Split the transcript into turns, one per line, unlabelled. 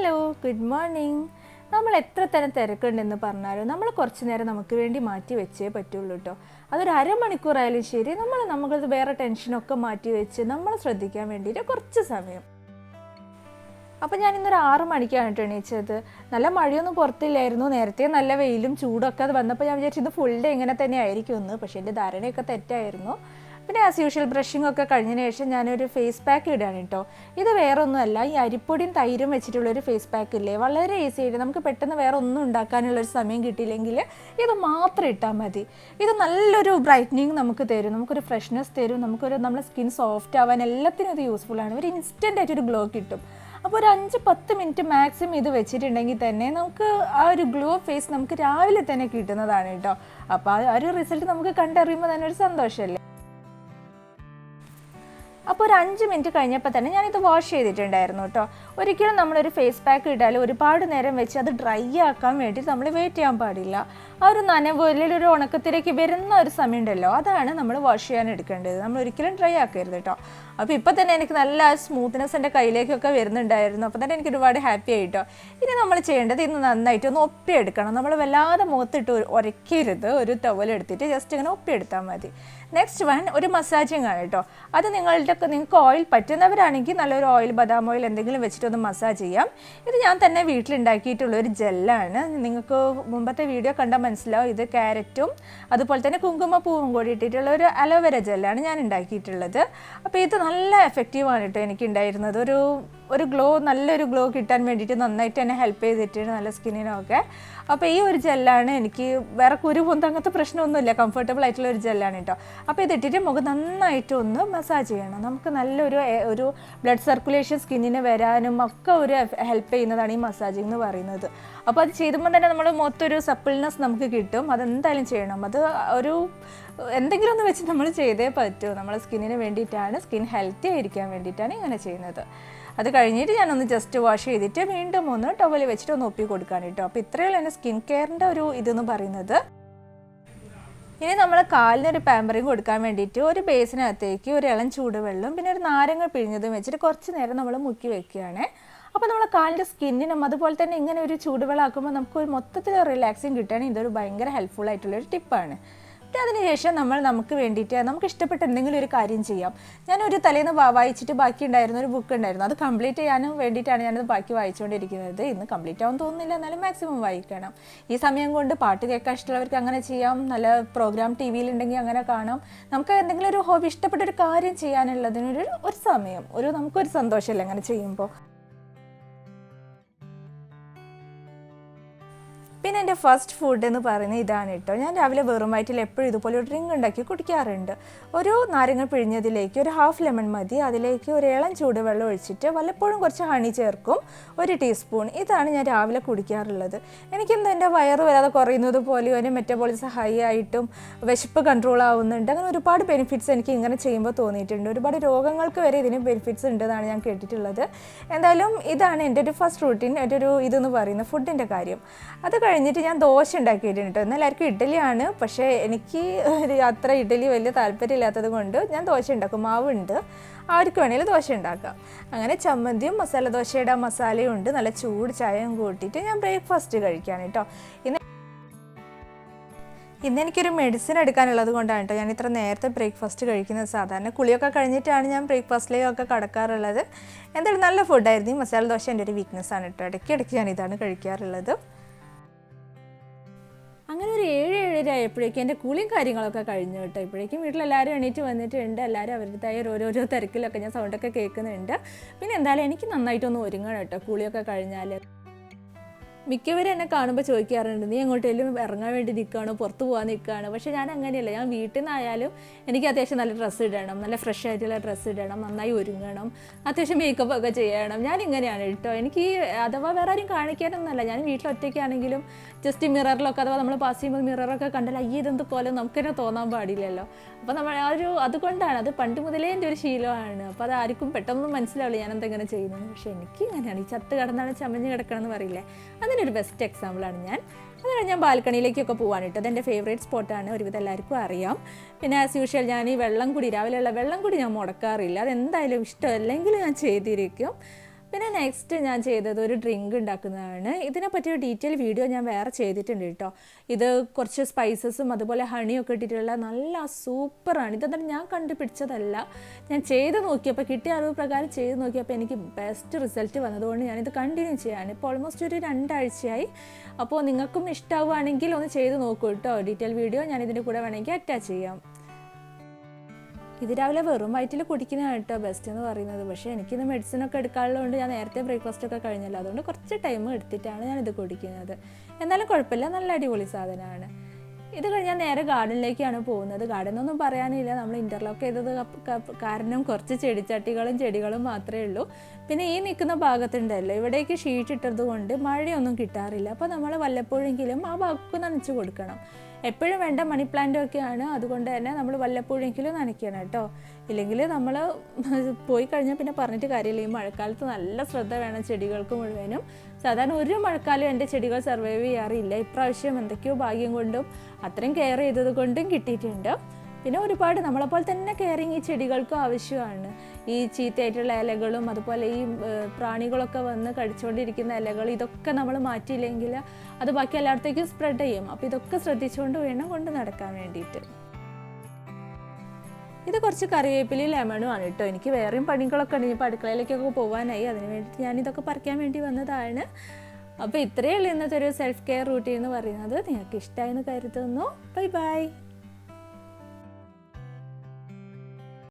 Hello good morning നമ്മൾ എത്ര തരം തിരക്കുണ്ടെന്ന് പറഞ്ഞാലും നമ്മൾ കുറച്ച് നേരം നമുക്ക് വേണ്ടി മാറ്റി വെച്ചേ പറ്റുള്ളൂ കേട്ടോ അതൊരു അരമണിക്കൂറായാലും ശരി നമ്മൾ നമുക്കത് വേറെ ടെൻഷനൊക്കെ മാറ്റി വെച്ച് നമ്മൾ ശ്രദ്ധിക്കാൻ വേണ്ടിയിട്ട് കുറച്ച് സമയം. അപ്പം ഞാൻ ഇന്നൊരു ആറ് മണിക്കാണ് കേട്ടോ എണീച്ചത്. നല്ല മഴയൊന്നും പുറത്തില്ലായിരുന്നു. നേരത്തെ നല്ല വെയിലും ചൂടൊക്കെ അത് വന്നപ്പോൾ ഞാൻ വിചാരിച്ചു ഇത് ഫുൾ ഡേ ഇങ്ങനെ തന്നെ ആയിരിക്കും എന്ന് പക്ഷേ എന്റെ ധാരണയൊക്കെ തെറ്റായിരുന്നു. പിന്നെ ആസ് യൂഷ്വൽ ബ്രഷിംഗ് ഒക്കെ കഴിഞ്ഞതിന് ശേഷം ഞാനൊരു ഫേസ് പാക്ക് ഇടുകയാണ് കേട്ടോ. ഇത് വേറെ ഒന്നുമല്ല ഈ അരിപ്പൊടിയും തൈരും വെച്ചിട്ടുള്ള ഒരു ഫേസ് പാക്ക് ഇല്ലേ? വളരെ ഈസി ആയിട്ട് നമുക്ക് പെട്ടെന്ന് വേറെ ഒന്നും ഉണ്ടാക്കാനുള്ള ഒരു സമയം കിട്ടിയില്ലെങ്കിൽ ഇത് മാത്രം ഇട്ടാൽ മതി. ഇത് നല്ലൊരു ബ്രൈറ്റനിങ് നമുക്ക് തരും നമുക്കൊരു ഫ്രഷ്നെസ് തരും നമുക്കൊരു നമ്മുടെ സ്കിൻ സോഫ്റ്റ് ആവാൻ എല്ലാത്തിനും ഇത് യൂസ്ഫുൾ ആണ്. ഒരു ഇൻസ്റ്റന്റ് ആയിട്ടൊരു ഗ്ലോ കിട്ടും. അപ്പോൾ ഒരു അഞ്ച് പത്ത് മിനിറ്റ് മാക്സിമം ഇത് വെച്ചിട്ടുണ്ടെങ്കിൽ തന്നെ നമുക്ക് ആ ഒരു ഗ്ലോ ഫേസ് നമുക്ക് രാവിലെ തന്നെ കിട്ടുന്നതാണ് കേട്ടോ. അപ്പോൾ ആ ഒരു റിസൾട്ട് നമുക്ക് കണ്ടറിയുമ്പോൾ തന്നെ ഒരു സന്തോഷമല്ലേ? അപ്പോൾ ഒരു അഞ്ച് മിനിറ്റ് കഴിഞ്ഞപ്പോൾ തന്നെ ഞാനിത് വാഷ് ചെയ്തിട്ടുണ്ടായിരുന്നു കേട്ടോ ഒരിക്കലും നമ്മളൊരു ഫേസ് പാക്ക് ഇട്ടാൽ ഒരുപാട് നേരം വെച്ച് അത് ഡ്രൈ ആക്കാൻ വേണ്ടി നമ്മൾ വെയിറ്റ് ചെയ്യാൻ പാടില്ല. ആ ഒരു നനവ് അല്ലെങ്കിൽ ഒരു ഉണക്കത്തിലേക്ക് വരുന്ന ഒരു സമയം ഉണ്ടല്ലോ അതാണ് നമ്മൾ വാഷ് ചെയ്യാൻ എടുക്കേണ്ടത്. നമ്മൾ ഒരിക്കലും ഡ്രൈ ആക്കരുത് കേട്ടോ അപ്പോൾ ഇപ്പോൾ തന്നെ എനിക്ക് നല്ല സ്മൂത്ത്നെസ് എന്റെ കയ്യിലേക്കൊക്കെ വരുന്നുണ്ടായിരുന്നു. അപ്പോൾ തന്നെ എനിക്ക് ഒരുപാട് ഹാപ്പി ആയിട്ടോ ഇനി നമ്മൾ ചെയ്യേണ്ടത് ഇന്ന് നന്നായിട്ട് ഒന്ന് ഒപ്പിയെടുക്കണം. നമ്മൾ വല്ലാതെ മുഖത്തിട്ട് ഉരയ്ക്കരുത് ഒരു ടവൽ എടുത്തിട്ട് ജസ്റ്റ് ഇങ്ങനെ ഒപ്പിയെടുത്താൽ മതി. നെക്സ്റ്റ് വൺ ഒരു മസാജിങ് ആണ് കേട്ടോ അത് നിങ്ങളുടെ നിങ്ങൾക്ക് ഓയിൽ പറ്റുന്നവരാണെങ്കിൽ നല്ലൊരു ഓയിൽ ബദാം ഓയിൽ എന്തെങ്കിലും വെച്ചിട്ടൊന്ന് മസാജ് ചെയ്യാം. ഇത് ഞാൻ തന്നെ വീട്ടിലുണ്ടാക്കിയിട്ടുള്ള ഒരു ജെല്ലാണ് നിങ്ങൾക്ക് മുമ്പത്തെ വീഡിയോ കണ്ടാൽ മനസ്സിലാവും. ഇത് ക്യാരറ്റും അതുപോലെ തന്നെ കുങ്കുമപ്പൂവും കൂടി ഇട്ടിട്ടുള്ള ഒരു അലോവേര ജെല്ലാണ് ഞാൻ ഉണ്ടാക്കിയിട്ടുള്ളത്. അപ്പോൾ ഇത് നല്ല എഫക്റ്റീവാണ് കേട്ടോ എനിക്ക് ഉണ്ടായിരുന്നത് ഒരു ഒരു ഗ്ലോ നല്ലൊരു ഗ്ലോ കിട്ടാൻ വേണ്ടിയിട്ട് നന്നായിട്ട് എന്നെ ഹെൽപ്പ് ചെയ്തിട്ടുണ്ട് നല്ല സ്കിന്നിനൊക്കെ. അപ്പോൾ ഈ ഒരു ജെല്ലാണ് എനിക്ക് വേറെ കുരു പോകുന്ന അങ്ങനത്തെ പ്രശ്നമൊന്നുമില്ല. കംഫർട്ടബിൾ ആയിട്ടുള്ള ഒരു ജെല്ലാണ് കേട്ടോ അപ്പോൾ ഇതിട്ടിട്ട് മുഖം നന്നായിട്ട് ഒന്ന് മസാജ് ചെയ്യണം. നമുക്ക് നല്ലൊരു ഒരു ബ്ലഡ് സർക്കുലേഷൻ സ്കിന്നിന് വരാനും ഒക്കെ ഒരു ഹെൽപ്പ് ചെയ്യുന്നതാണ് ഈ മസാജിങ് എന്ന് പറയുന്നത്. അപ്പോൾ അത് ചെയ്യുമ്പോൾ തന്നെ നമ്മൾ മൊത്തൊരു സപ്പിൾനെസ് നമുക്ക് കിട്ടും. അതെന്തായാലും ചെയ്യണം. അത് ഒരു എന്തെങ്കിലും ഒന്ന് വെച്ച് നമ്മൾ ചെയ്തേ പറ്റൂ. നമ്മളെ സ്കിന്നിന് വേണ്ടിയിട്ടാണ് സ്കിൻ ഹെൽത്തി ആയിരിക്കാൻ വേണ്ടിയിട്ടാണ് ഇങ്ങനെ ചെയ്യുന്നത്. അത് കഴിഞ്ഞിട്ട് ഞാനൊന്ന് ജസ്റ്റ് വാഷ് ചെയ്തിട്ട് വീണ്ടും ഒന്ന് ടവൽ വെച്ചിട്ട് ഒന്ന് ഒപ്പി കൊടുക്കാൻ കേട്ടോ. അപ്പോൾ ഇത്രയുള്ള എന്റെ സ്കിൻ കെയറിന്റെ ഒരു ഇതെന്ന് പറയുന്നത്. ഇനി നമ്മൾ കാലിനൊരു പാമ്പറിങ് കൊടുക്കാൻ വേണ്ടിയിട്ട് ഒരു ബേസിനകത്തേക്ക് ഒരു ഇളം ചൂടുവെള്ളം പിന്നെ ഒരു നാരങ്ങ പിഴിഞ്ഞതും വെച്ചിട്ട് കുറച്ച് നേരം നമ്മൾ മുക്കി വെക്കുകയാണ്. അപ്പോൾ നമ്മൾ കാലിന്റെ സ്കിന്നിനും അതുപോലെ തന്നെ ഇങ്ങനെ ഒരു ചൂടുവെള്ളം ആക്കുമ്പോൾ നമുക്ക് ഒരു മൊത്തത്തിൽ റിലാക്സിങ് കിട്ടുകയാണെങ്കിൽ ഇതൊരു ഭയങ്കര ഹെൽപ്ഫുൾ ആയിട്ടുള്ള ഒരു ടിപ്പാണ് അതിനുശേഷം നമ്മൾ നമുക്ക് വേണ്ടിയിട്ട് നമുക്ക് ഇഷ്ടപ്പെട്ട എന്തെങ്കിലും ഒരു കാര്യം ചെയ്യാം. ഞാനൊരു തലേന്ന് വായിച്ചിട്ട് ബാക്കി ഉണ്ടായിരുന്ന ഒരു ബുക്ക് ഉണ്ടായിരുന്നു. അത് കംപ്ലീറ്റ് ചെയ്യാനും വേണ്ടിയിട്ടാണ് ഞാനത് ബാക്കി വായിച്ചുകൊണ്ടിരിക്കുന്നത്. ഇന്ന് കംപ്ലീറ്റ് ആവാൻ തോന്നുന്നില്ല. എന്നാലും മാക്സിമം വായിക്കണം. ഈ സമയം കൊണ്ട് പാട്ട് കേൾക്കാൻ ഇഷ്ടമുള്ളവർക്ക് അങ്ങനെ ചെയ്യാം. നല്ല പ്രോഗ്രാം ടി വിയിലുണ്ടെങ്കിൽ അങ്ങനെ കാണാം. നമുക്ക് എന്തെങ്കിലും ഒരു ഹോബി ഇഷ്ടപ്പെട്ട ഒരു കാര്യം ചെയ്യാനുള്ളതിനൊരു ഒരു സമയം ഒരു നമുക്കൊരു സന്തോഷമല്ലേ അങ്ങനെ ചെയ്യുമ്പോൾ? പിന്നെ എന്റെ ഫസ്റ്റ് ഫുഡ് എന്ന് പറയുന്നത് ഇതാണ് കേട്ടോ. ഞാൻ രാവിലെ വെറും വയറ്റിൽ എപ്പോഴും ഇതുപോലെ ഒരു ഡ്രിങ്ക് ഉണ്ടാക്കി കുടിക്കാറുണ്ട്. ഒരു നാരങ്ങ പിഴിഞ്ഞതിലേക്ക് ഒരു ഹാഫ് ലെമൺ മതി. അതിലേക്ക് ഒരു ഇളം ചൂടുവെള്ളം ഒഴിച്ചിട്ട് വല്ലപ്പോഴും കുറച്ച് ഹണി ചേർക്കും. ഒരു ടീസ്പൂൺ ഇതാണ് ഞാൻ രാവിലെ കുടിക്കാറുള്ളത്. എനിക്കെന്താ എന്റെ വയറ് വരാതെ കുറയുന്നത് പോലെയോ എന്റെ മെറ്റബോളിസം ഹൈ ആയിട്ടും വിശപ്പ് കൺട്രോൾ ആവുന്നുണ്ട്. അങ്ങനെ ഒരുപാട് ബെനിഫിറ്റ്സ് എനിക്ക് ഇങ്ങനെ ചെയ്യുമ്പോൾ തോന്നിയിട്ടുണ്ട്. ഒരുപാട് രോഗങ്ങൾക്ക് വരെ ഇതിന് ബെനിഫിറ്റ്സ് ഉണ്ടെന്നാണ് ഞാൻ കേട്ടിട്ടുള്ളത്. എന്തായാലും ഇതാണ് എന്റെ ഒരു ഫസ്റ്റ് റൂട്ടീൻ എന്റെ ഒരു ഇതെന്ന് പറയുന്ന ഫുഡിന്റെ കാര്യം. അത് കഴിഞ്ഞിട്ട് ഞാൻ ദോശ ഉണ്ടാക്കിയിട്ടുണ്ട് എന്നാൽ എല്ലാവർക്കും ഇഡ്ഡലിയാണ്. പക്ഷേ എനിക്ക് അത്ര ഇഡ്ഡലി വലിയ താല്പര്യമില്ലാത്തത് കൊണ്ട് ഞാൻ ദോശ ഉണ്ടാക്കും. മാവുണ്ട്. ആർക്ക് വേണേലും ദോശ ഉണ്ടാക്കാം. അങ്ങനെ ചമ്മന്തിയും മസാല ദോശയുടെ മസാലയും ഉണ്ട്. നല്ല ചൂട് ചായയും കൂട്ടിയിട്ട് ഞാൻ ബ്രേക്ക്ഫാസ്റ്റ് കഴിക്കുകയാണ് കേട്ടോ. ഇന്ന് ഇന്ന് എനിക്കൊരു മെഡിസിൻ എടുക്കാനുള്ളത് കൊണ്ടാണ് കേട്ടോ. ഞാൻ ഇത്ര നേരത്തെ ബ്രേക്ക്ഫാസ്റ്റ് കഴിക്കുന്നത്. സാധാരണ കുളിയൊക്കെ കഴിഞ്ഞിട്ടാണ് ഞാൻ ബ്രേക്ക്ഫാസ്റ്റിലേക്കൊക്കെ കടക്കാറുള്ളത്. എന്തായാലും നല്ല ഫുഡായിരുന്നു ഈ മസാല ദോശ എന്റെ ഒരു വീക്ക്നെസ് ആണ് കേട്ടോ. ഇടയ്ക്ക് ഞാൻ ഇതാണ് കഴിക്കാറുള്ളത്. അങ്ങനെ ഒരു ഏഴ് ഏഴര ആയപ്പോഴേക്കും എന്റെ കുളിയും കാര്യങ്ങളൊക്കെ കഴിഞ്ഞു കേട്ടോ. ഇപ്പോഴേക്കും വീട്ടിലെല്ലാവരും എണീറ്റ് വന്നിട്ടുണ്ട്. എല്ലാവരും അവരുടേതായ ഓരോരോ തിരക്കിലൊക്കെ ഞാൻ സൗണ്ടൊക്കെ കേൾക്കുന്നുണ്ട്. പിന്നെ എന്തായാലും എനിക്ക് നന്നായിട്ടൊന്ന് ഒരുങ്ങണം കേട്ടോ. കുളിയൊക്കെ കഴിഞ്ഞാൽ മിക്കവരും എന്നെ കാണുമ്പോൾ ചോദിക്കാറുണ്ട് നീ എങ്ങോട്ടേലും ഇറങ്ങാൻ വേണ്ടി നിൽക്കുകയാണോ പുറത്ത് പോകാൻ നിൽക്കുകയാണ് പക്ഷേ ഞാൻ അങ്ങനെയല്ല. ഞാൻ വീട്ടിൽ നിന്നായാലും എനിക്ക് അത്യാവശ്യം നല്ല ഡ്രസ്സ് ഇടണം നല്ല ഫ്രഷ് ആയിട്ടുള്ള ഡ്രസ്സ് ഇടണം നന്നായി ഒരുങ്ങണം അത്യാവശ്യം മേക്കപ്പ് ഒക്കെ ചെയ്യണം. ഞാൻ ഇങ്ങനെയാണ് കേട്ടോ. എനിക്ക് അഥവാ വേറെ ആരും കാണിക്കാനൊന്നുമല്ല. ഞാൻ വീട്ടിൽ ഒറ്റയ്ക്കാണെങ്കിലും ജസ്റ്റ് മിററിലൊക്കെ അഥവാ നമ്മൾ പാസ് ചെയ്യുമ്പോൾ മിററൊക്കെ കണ്ടാൽ അയ്യ ഇതെന്ത് പോലെ? നമുക്ക് തന്നെ തോന്നാൻ പാടില്ലല്ലോ. അപ്പോൾ നമ്മൾ ആ ഒരു അതുകൊണ്ടാണ്. അത് പണ്ട് മുതലേ എന്റെ ഒരു ശീലമാണ്. അപ്പോൾ അത് ആർക്കും പെട്ടെന്ന് മനസ്സിലാവില്ല ഞാൻ എന്തെങ്ങനെ ചെയ്യുന്നത് പക്ഷേ എനിക്ക് ഇങ്ങനെയാണ് ഈ ചത്ത് കിടന്നാണ് ചമഞ്ഞ് കിടക്കണം എന്ന് പറയില്ലേ അതിനൊരു ബെസ്റ്റ് എക്സാമ്പിളാണ് ഞാൻ. അതാണ് ഞാൻ ബാൽക്കണിയിലേക്കൊക്കെ പോകാൻ കേട്ടോ അതെന്റെ ഫേവറേറ്റ് സ്പോട്ടാണ് ഒരുവിധം എല്ലാവർക്കും അറിയാം. പിന്നെ ആസ് യൂഷ്വൽ ഞാൻ ഈ വെള്ളം കുടി രാവിലെയുള്ള വെള്ളം കുടി ഞാൻ മുടക്കാറില്ല. അതെന്തായാലും ഇഷ്ടമല്ലെങ്കിൽ ഞാൻ ചെയ്തിരിക്കും. പിന്നെ നെക്സ്റ്റ് ഞാൻ ചെയ്തത് ഒരു ഡ്രിങ്ക് ഉണ്ടാക്കുന്നതാണ്. ഇതിനെ പറ്റിയ ഡീറ്റെയിൽ വീഡിയോ ഞാൻ വേറെ ചെയ്തിട്ടുണ്ട് കേട്ടോ. ഇത് കുറച്ച് സ്പൈസസും അതുപോലെ ഹണിയും ഒക്കെ ഇട്ടിട്ടുള്ള നല്ല സൂപ്പറാണ്. ഇതെന്നാൽ ഞാൻ കണ്ടുപിടിച്ചതല്ല. ഞാൻ ചെയ്ത് നോക്കിയപ്പോൾ കിട്ടിയ അറിവ് പ്രകാരം ചെയ്ത് നോക്കിയപ്പോൾ എനിക്ക് ബെസ്റ്റ് റിസൾട്ട് വന്നതുകൊണ്ട് ഞാനിത് കണ്ടിന്യൂ ചെയ്യാണ്. ഇപ്പോൾ ഓൾമോസ്റ്റ് ഒരു രണ്ടാഴ്ചയായി. അപ്പോൾ നിങ്ങൾക്കും ഇഷ്ടമാവുകയാണെങ്കിൽ ഒന്ന് ചെയ്ത് നോക്കൂ കേട്ടോ. ഡീറ്റെയിൽ വീഡിയോ ഞാൻ ഇതിന്റെ കൂടെ വേണമെങ്കിൽ അറ്റാച്ച് ചെയ്യാം. ഇത് രാവിലെ വെറും വയറ്റിൽ കുടിക്കുന്നതാണ് കേട്ടോ ബെസ്റ്റ് എന്ന് പറയുന്നത്. പക്ഷേ എനിക്കിന്ന് മെഡിസിൻ ഒക്കെ എടുക്കാനുള്ളതുകൊണ്ട് ഞാൻ നേരത്തെ ബ്രേക്ക്ഫാസ്റ്റ് ഒക്കെ കഴിഞ്ഞല്ലോ. അതുകൊണ്ട് കുറച്ച് ടൈം എടുത്തിട്ടാണ് ഞാൻ ഇത് കുടിക്കുന്നത്. എന്നാലും കുഴപ്പമില്ല. നല്ല അടിപൊളി സാധനമാണ്. ഇത് കഴിഞ്ഞാൽ നേരെ ഗാർഡനിലേക്കാണ് പോകുന്നത്. ഗാർഡൻ ഒന്നും പറയാനില്ല. നമ്മൾ ഇന്റർലോക്ക് ചെയ്തത് കാരണം കുറച്ച് ചെടിച്ചട്ടികളും ചെടികളും മാത്രമേ ഉള്ളൂ. പിന്നെ ഈ നിൽക്കുന്ന ഭാഗത്തുണ്ടല്ലോ. ഇവിടേക്ക് ഷീറ്റ് ഇട്ടത് കൊണ്ട് മഴയൊന്നും കിട്ടാറില്ല. അപ്പോൾ നമ്മൾ വല്ലപ്പോഴെങ്കിലും ആ ഭാഗത്ത് നനച്ച് കൊടുക്കണം. എപ്പോഴും വേണ്ട മണി പ്ലാന്റും ഒക്കെയാണ്. അതുകൊണ്ട് തന്നെ നമ്മൾ വല്ലപ്പോഴെങ്കിലും നനയ്ക്കണം കേട്ടോ. ഇല്ലെങ്കിൽ നമ്മൾ പോയി കഴിഞ്ഞാൽ പിന്നെ പറഞ്ഞിട്ട് കാര്യമില്ല. ഈ മഴക്കാലത്ത് നല്ല ശ്രദ്ധ വേണം ചെടികൾക്ക് മുഴുവനും. സാധാരണ ഒരു മഴക്കാലം എന്റെ ചെടികൾ സർവൈവ് ചെയ്യാറില്ല. ഇപ്രാവശ്യം എന്തൊക്കെയോ ഭാഗ്യം കൊണ്ടും അത്രയും കെയർ ചെയ്തത് കൊണ്ടും കിട്ടിയിട്ടുണ്ട്. പിന്നെ ഒരുപാട് നമ്മളെപ്പോലെ തന്നെ കെയറിങ് ഈ ചെടികൾക്കും ആവശ്യമാണ്. ഈ ചീത്തയായിട്ടുള്ള ഇലകളും അതുപോലെ ഈ പ്രാണികളൊക്കെ വന്ന് കടിച്ചുകൊണ്ടിരിക്കുന്ന ഇലകൾ ഇതൊക്കെ നമ്മൾ മാറ്റിയില്ലെങ്കിൽ അത് ബാക്കി എല്ലായിടത്തേക്കും സ്പ്രെഡ് ചെയ്യും. അപ്പോൾ ഇതൊക്കെ ശ്രദ്ധിച്ചുകൊണ്ട് വേണം കൊണ്ട് നടക്കാൻ വേണ്ടിയിട്ട്. ഇത് കുറച്ച് കറിവേപ്പിലി ലെമണും ആണ് കേട്ടോ. എനിക്ക് വേറെയും പണികളൊക്കെ ഉണ്ട്. ഇപ്പോൾ അടുക്കളയിലേക്കൊക്കെ പോകാനായി അതിന് വേണ്ടിയിട്ട് ഞാൻ ഇതൊക്കെ പറിക്കാൻ വേണ്ടി വന്നതാണ്. അപ്പോൾ ഇത്രയേ ഉള്ളൂ ഇന്നത്തെ ഒരു സെൽഫ് കെയർ റൂട്ടീൻ എന്ന് പറയുന്നത്. നിങ്ങൾക്ക് ഇഷ്ടമായെന്ന് കരുതുന്നു. Bye bye